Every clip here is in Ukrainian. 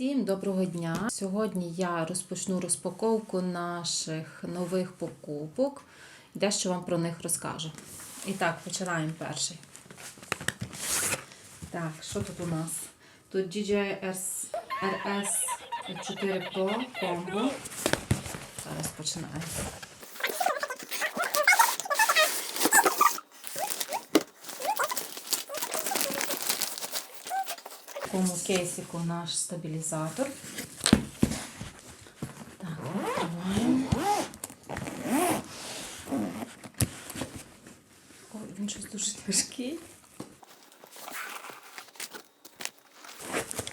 Всім доброго дня! Сьогодні я розпочну розпаковку наших нових покупок. Дещо вам про них розкажу. І так, починаємо перший. Так, що тут у нас? Тут DJI RS 4 Pro Combo. Зараз починаємо. Такому кейсику наш стабілізатор. Так. Ой, він щось дуже тяжкий.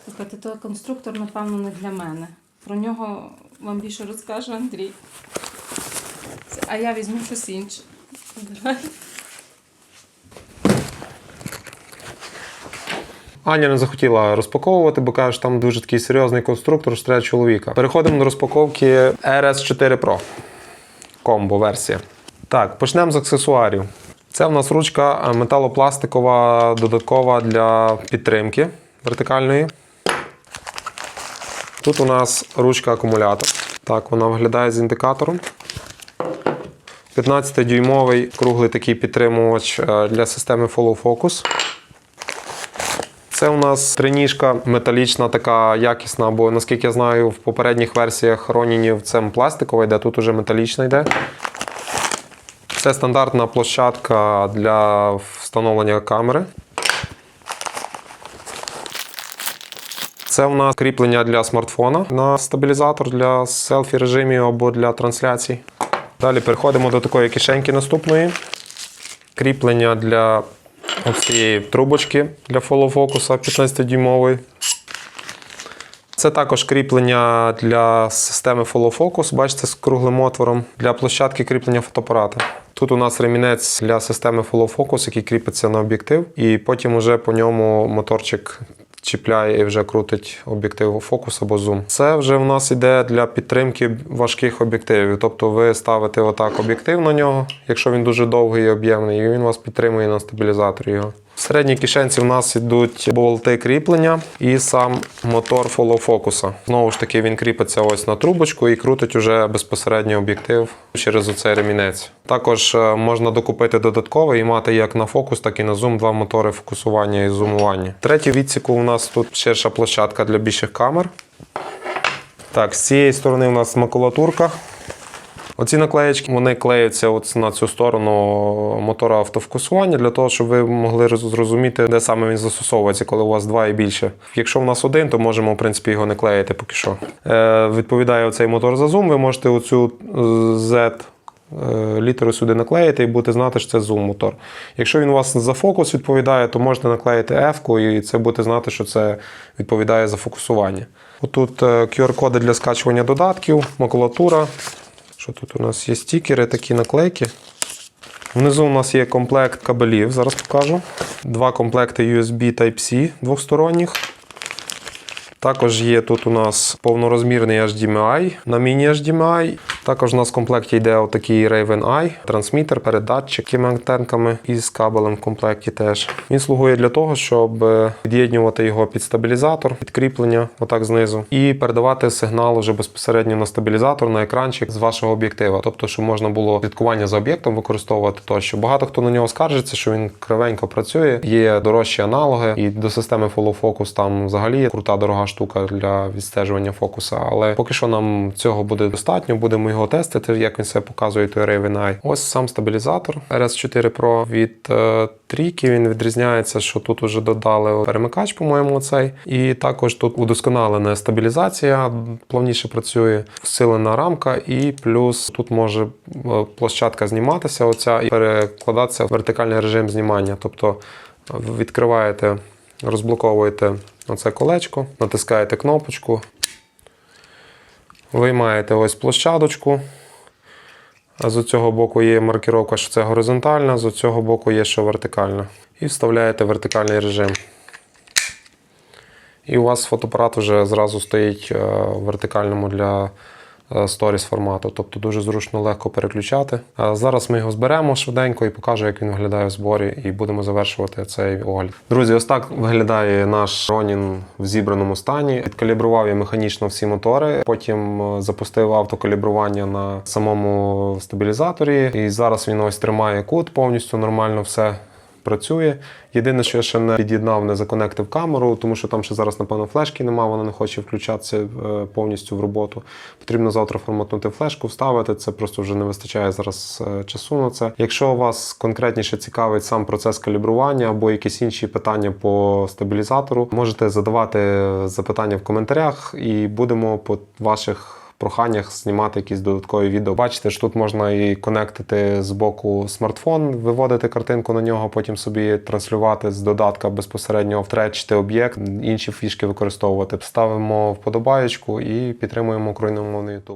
Слухайте, той конструктор, напевно, не для мене. Про нього вам більше розкаже Андрій. А я візьму щось інше. Давай. Аня не захотіла розпаковувати, бо каже, там дуже такий серйозний конструктор, що треба чоловіка. Переходимо до розпаковки RS4 Pro. Комбо версія. Так, почнемо з аксесуарів. Це в нас ручка е, металопластикова, додаткова для підтримки вертикальної. Тут у нас ручка акумулятор. Так, вона виглядає з індикатором. 15-дюймовий круглий такий підтримувач е, для системи Follow Focus. Це у нас триніжка металічна, така якісна, бо наскільки я знаю, в попередніх версіях Ронінів це пластикова йде, тут уже металічна йде. Це стандартна площадка для встановлення камери. Це у нас кріплення для смартфона на стабілізатор для селфі режимів або для трансляцій. Далі переходимо до такої кишеньки наступної. Кріплення для ось цієї трубочки для фолофокуса 15-дюймової. Це також кріплення для системи фолофокус, бачите, з круглим отвором для площадки кріплення фотоапарата. Тут у нас ремінець для системи фолофокус, який кріпиться на об'єктив, і потім уже по ньому моторчик чіпляє і вже крутить об'єктив фокус або зум. Це вже в нас іде для підтримки важких об'єктивів. Тобто ви ставите отак об'єктив на нього, якщо він дуже довгий і об'ємний, і він вас підтримує на стабілізаторі його. В середній кишенці в нас йдуть болти кріплення і сам мотор Focus. Знову ж таки, він кріпиться ось на трубочку і крутить уже безпосередньо об'єктив через оцей ремінець. Також е, можна докупити додатковий і мати як на фокус, так і на зум два мотори фокусування і зумування. Третій відсіку у нас тут ширша площадка для більших камер. Так, з цієї сторони у нас макулатурка. Оці наклеєчки вони клеються от на цю сторону мотора автофокусування для того, щоб ви могли зрозуміти, де саме він застосовується, коли у вас два і більше. Якщо в нас один, то можемо в принципі його не клеїти поки що. Е, відповідає оцей мотор за зум. Ви можете оцю е, Z е, літеру сюди наклеїти і будете знати, що це зум мотор. Якщо він у вас за фокус відповідає, то можете наклеїти F-ку і це будете знати, що це відповідає за фокусування. Отут е, QR-коди для скачування додатків, макулатура. Що тут у нас є стікери, такі наклейки. Внизу у нас є комплект кабелів, зараз покажу. Два комплекти USB Type-C двосторонніх. Також є тут у нас повнорозмірний HDMI на міні-HDMI. Також у нас в комплекті йде отакий Raven Eye, трансмітер, передатчик антенками і з кабелем в комплекті теж. Він слугує для того, щоб е, його під стабілізатор, підкріплення, отак знизу, і передавати сигнал уже безпосередньо на стабілізатор, на екранчик з вашого об'єктива. Тобто, щоб можна було слідкування за об'єктом використовувати тощо. Багато хто на нього скаржиться, що він кривенько працює. Є дорожчі аналоги, і до системи Follow Focus там взагалі крута дорога штука для відстежування фокуса. Але поки що нам цього буде достатньо. Будемо його тестити, як він себе показує той Raven. Ось сам стабілізатор RS4 Pro від е, трійки. Він відрізняється, що тут уже додали перемикач, по-моєму, цей. І також тут удосконалена стабілізація, плавніше працює, всилена рамка, і плюс тут може е, площадка зніматися, оця і перекладатися в вертикальний режим знімання. Тобто е, відкриваєте, розблоковуєте оце колечко, натискаєте кнопочку, виймаєте ось площадочку. З цього боку є маркіровка, що це горизонтальна, з цього боку є, що вертикальна. І вставляєте вертикальний режим. І у вас фотоапарат вже зразу стоїть е, в вертикальному для сторіс формату, тобто дуже зручно легко переключати. Зараз ми його зберемо швиденько і покажу, як він виглядає в зборі, і будемо завершувати цей огляд. Друзі, ось так виглядає наш Ronin в зібраному стані. Відкалібрував я механічно всі мотори, потім е, запустив автокалібрування на самому стабілізаторі, і зараз він ось тримає кут, повністю нормально все працює. Єдине, що я ще не під'єднав, не законектив камеру, тому що там ще зараз, напевно, флешки немає, вона не хоче включатися е, повністю в роботу. Потрібно завтра форматнути флешку, вставити. Це просто вже не вистачає зараз е, часу на це. Якщо вас конкретніше цікавить сам процес калібрування або якісь інші питання по стабілізатору, можете задавати запитання в коментарях, і будемо по ваших проханнях знімати якісь додаткові відео. Бачите, що тут можна і конектити з боку смартфон, виводити картинку на нього, потім собі транслювати з додатка безпосередньо втречити об'єкт, інші фішки використовувати. Ставимо вподобаєчку і підтримуємо україномовний YouTube.